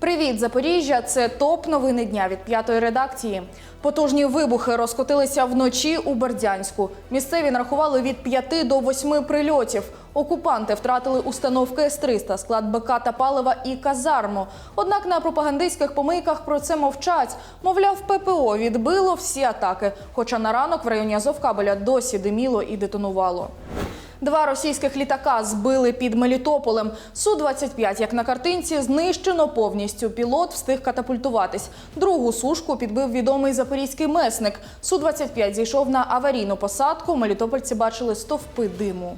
Привіт, Запоріжжя! Це топ новини дня від п'ятої редакції. Потужні вибухи розкотилися вночі у Бердянську. Місцеві нарахували від 5 до 8 прильотів. Окупанти втратили установки С-300, склад БК та палива і казарму. Однак на пропагандистських помийках про це мовчать. Мовляв, ППО відбило всі атаки. Хоча на ранок в районі Азовкабеля досі диміло і детонувало. Два російських літака збили під Мелітополем. Су-25, як на картинці, знищено повністю. Пілот встиг катапультуватись. Другу сушку підбив відомий запорізький месник. Су-25 зійшов на аварійну посадку. Мелітопольці бачили стовпи диму.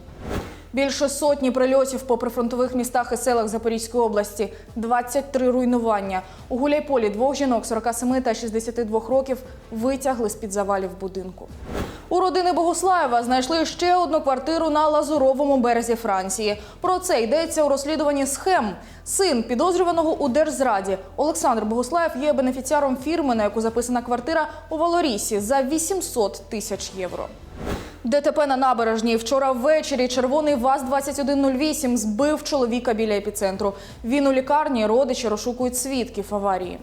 Більше сотні прильотів по прифронтових містах і селах Запорізької області, 23 руйнування. У Гуляйполі двох жінок 47 та 62 років витягли з-під завалів будинку. У родини Богуслаєва знайшли ще одну квартиру на Лазуровому березі Франції. Про це йдеться у розслідуванні схем. Син підозрюваного у держзраді Олександр Богуслаєв є бенефіціаром фірми, на яку записана квартира у Валорісі за 800 тисяч євро. ДТП на набережній вчора ввечері червоний ВАЗ-2108 збив чоловіка біля епіцентру. Він у лікарні, родичі розшукують свідків аварії.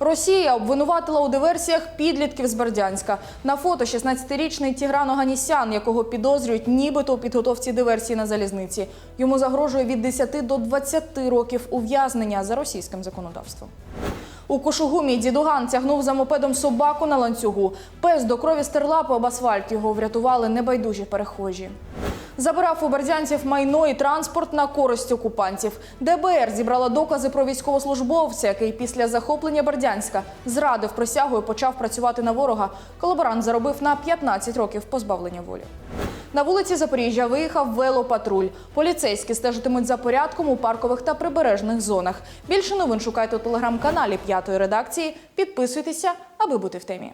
Росія обвинуватила у диверсіях підлітків з Бердянська. На фото 16-річний Тігран Оганісян, якого підозрюють нібито у підготовці диверсії на залізниці. Йому загрожує від 10 до 20 років ув'язнення за російським законодавством. У Кошугумі дідуган тягнув за мопедом собаку на ланцюгу. Пес до крові стерлапи об асфальт. Його врятували небайдужі перехожі. Забирав у бердянців майно і транспорт на користь окупантів. ДБР зібрала докази про військовослужбовця, який після захоплення Бердянська зрадив присягу і почав працювати на ворога. Колаборант заробив на 15 років позбавлення волі. На вулиці Запоріжжя виїхав велопатруль. Поліцейські стежитимуть за порядком у паркових та прибережних зонах. Більше новин шукайте у телеграм-каналі п'ятої редакції. Підписуйтеся, аби бути в темі.